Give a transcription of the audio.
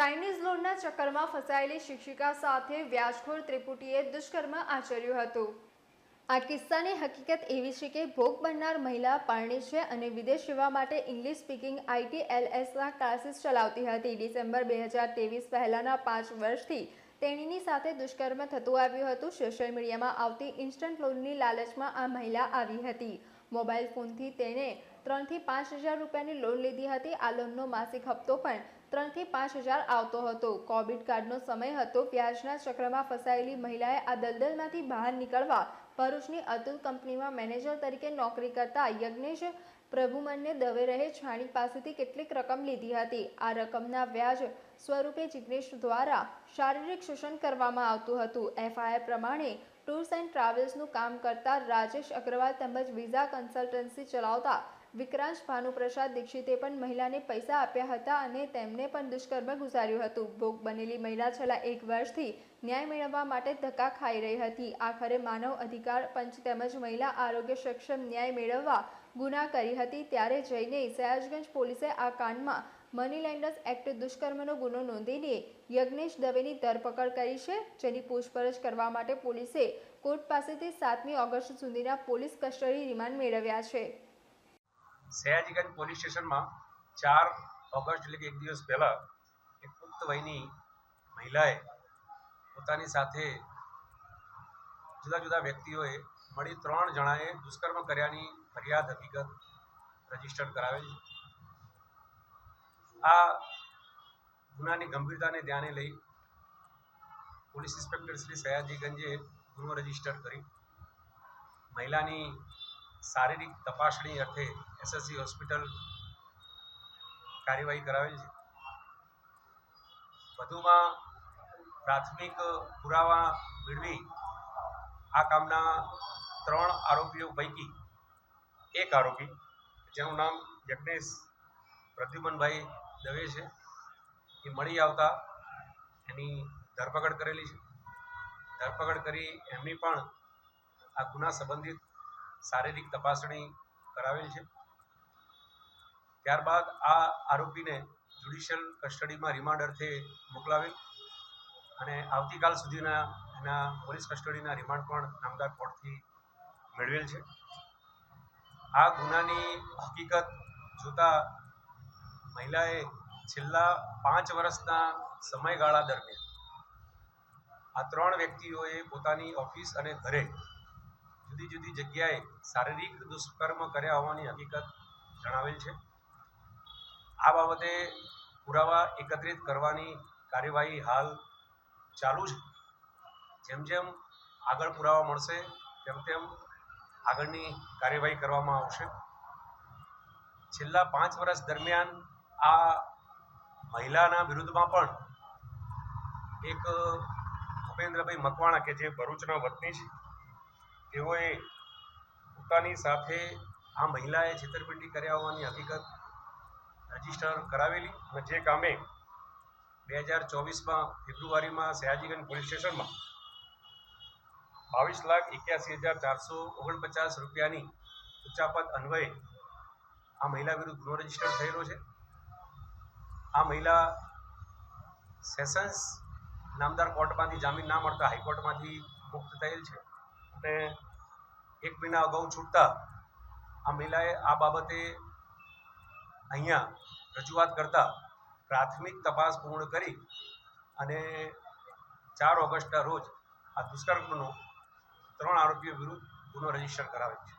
Chinese લોનના ચક્કરમાં ફસાયેલી શિક્ષિકા સાથે વ્યાજખોર ત્રિપુટીએ દુષ્કર્મ આચર્યું હતું. આ કિસ્સાની હકીકત એવી છે કે ભોગ બનનાર મહિલા પરણી છે અને વિદેશ જવા માટે ઇંગ્લિશ સ્પીકિંગ આઈટીએલએસના ક્લાસીસ ચલાવતી હતી. ડિસેમ્બર બે હજાર ત્રેવીસ પહેલાંના પાંચ વર્ષથી તેણીની સાથે દુષ્કર્મ થતું આવ્યું હતું. સોશિયલ મીડિયામાં આવતી ઇન્સ્ટન્ટ લોનની લાલચમાં આ મહિલા આવી હતી. મોબાઈલ ફોનથી તેણે ત્રણથી પાંચ હજાર રૂપિયાની લોન લીધી હતી. આ લોનનો માસિક હપ્તો પણ ત્રણથી પાંચ હજાર આવતો હતો. કોવિડ કાર્ડનો સમય હતો. વ્યાજના ચક્રમાં ફસાયેલી મહિલાએ આ દલદલમાંથી બહાર નીકળવા ભરૂચની અતુલ કંપનીમાં મેનેજર તરીકે નોકરી કરતા યજ્ઞેશ પ્રભુમનને દવે રહે છાણી પાસેથી કેટલીક રકમ લીધી હતી. આ રકમના વ્યાજ સ્વરૂપે જિગ્નેશ દ્વારા શારીરિક શોષણ કરવામાં આવતું હતું. એફઆઈઆર પ્રમાણે ટૂર્સ એન્ડ ટ્રાવેલ્સનું કામ કરતા રાજેશ અગ્રવાલ તેમજ વિઝા કન્સલ્ટન્સી ચલાવતા વિક્રાંશ ભાનુપ્રસાદ દીક્ષિતે પણ મહિલાને પૈસા આપ્યા હતા અને તેમને પણ દુષ્કર્મ ગુજાર્યું હતું. ભોગ બનેલી મહિલા છેલ્લા એક વર્ષથી ન્યાય મેળવવા માટે ધક્કા ખાઈ રહી હતી. આખરે માનવ અધિકાર પંચ તેમજ મહિલા આરોગ્ય સક્ષમ ન્યાય મેળવવા ગુના કરી હતી. ત્યારે જઈને સયાજગંજ પોલીસે આ કાંડમાં મની લેન્ડર્સ એક્ટ દુષ્કર્મનો ગુનો નોંધીને યજ્ઞેશ દવેની ધરપકડ કરી છે, જેની પૂછપરછ કરવા માટે પોલીસે કોર્ટ પાસેથી સાતમી ઓગસ્ટ સુધીના પોલીસ કસ્ટડી રિમાન્ડ મેળવ્યા છે. સયાજીગંજ પોલીસ સ્ટેશનમાં ચાર ઓગસ્ટ એટલે કે એક દિવસ પહેલાં એક પુખ્ત વયની મહિલાએ પોતાની સાથે જુદા જુદા વ્યક્તિઓએ મળી ત્રણ જણાએ દુષ્કર્મ કર્યાની ફરિયાદ હકીકત રજિસ્ટર કરાવેલ આ ગુનાની ગંભીરતાને ધ્યાને લઈ પોલીસ ઇન્સ્પેક્ટર શ્રી સયાજીગંજે ગુનો રજિસ્ટર કરી. મહિલાની શારીરિક તપાસણી અર્થે એસએસસી હોસ્પિટલ કાર્યવાહી કરાવેલ છે. વધુમાં પ્રાથમિક પુરાવા મેળવી આ કામના ત્રણ આરોપીઓ પૈકી એક આરોપી, જેનું નામ યજ્ઞેશ પ્રદ્યુમનભાઈ દવે છે. એ મળી આવતા એની ધરપકડ કરેલી છે. ધરપકડ કરી એમની પણ આ ગુના સંબંધિત શારીરિક તપાસણી કરાવેલ છે. ત્યારબાદ આ આરોપીને જ્યુડિશિયલ કસ્ટડીમાં રિમાન્ડ અર્થે મોકલાવેલ અને આવતીકાલ સુધીના એના પોલીસ કસ્ટડીના રિમાન્ડ પણ નામદાર કોર્ટથી મેળવેલ છે. આ ગુનાની હકીકત જોતા મહિલાએ છેલ્લા પાંચ વર્ષના સમયગાળા દરમિયાન આ ત્રણ વ્યક્તિઓએ પોતાની ઓફિસ અને ઘરે જુદી જુદી જગ્યાએ શારીરિક દુષ્કર્મ કર્યા હોવાની હકીકત જણાવેલ છે. આ બાબતે પુરાવા એકત્રિત કરવાની કાર્યવાહી હાલ ચાલુ છે. જેમ જેમ આગળ પુરાવા મળશે, તેમ તેમ આગળની કાર્યવાહી કરવામાં આવશે. છેલ્લા પાંચ વર્ષ દરમિયાન આ મહિલાના વિરુદ્ધમાં પણ એક ભૂપેન્દ્રભાઈ મકવાણા કે જે ભરૂચના વતની છે તેઓએ પોતાની સાથે આ મહિલાએ છેતરપિંડી કર્યા હોવાની હકીકત રજિસ્ટર કરાવેલી અને જે કામે બે હજાર ચોવીસમાં ફેબ્રુઆરીમાં સયાજીગંજ પોલીસ સ્ટેશનમાં બાવીસ લાખ એક્યાસી હજાર ચારસો ઓગણપચાસ રૂપિયાની ઉચ્ચાપત અન્વયે આ મહિલા વિરુદ્ધ ગુનો રજિસ્ટર થયેલો છે. આ મહિલા સેશન્સ નામદાર કોર્ટમાંથી જામીન ના મળતા હાઈકોર્ટમાંથી મુક્ત થયેલ છે. અને એક મહિના અગાઉ છૂટતા આ મહિલાએ આ બાબતે અહીંયા રજૂઆત કરતા પ્રાથમિક તપાસ પૂર્ણ કરી અને ચાર ઓગસ્ટના રોજ આ દુષ્કર્મનો ત્રણ આરોપીઓ વિરુદ્ધ ગુનો રજિસ્ટર કરાવે છે.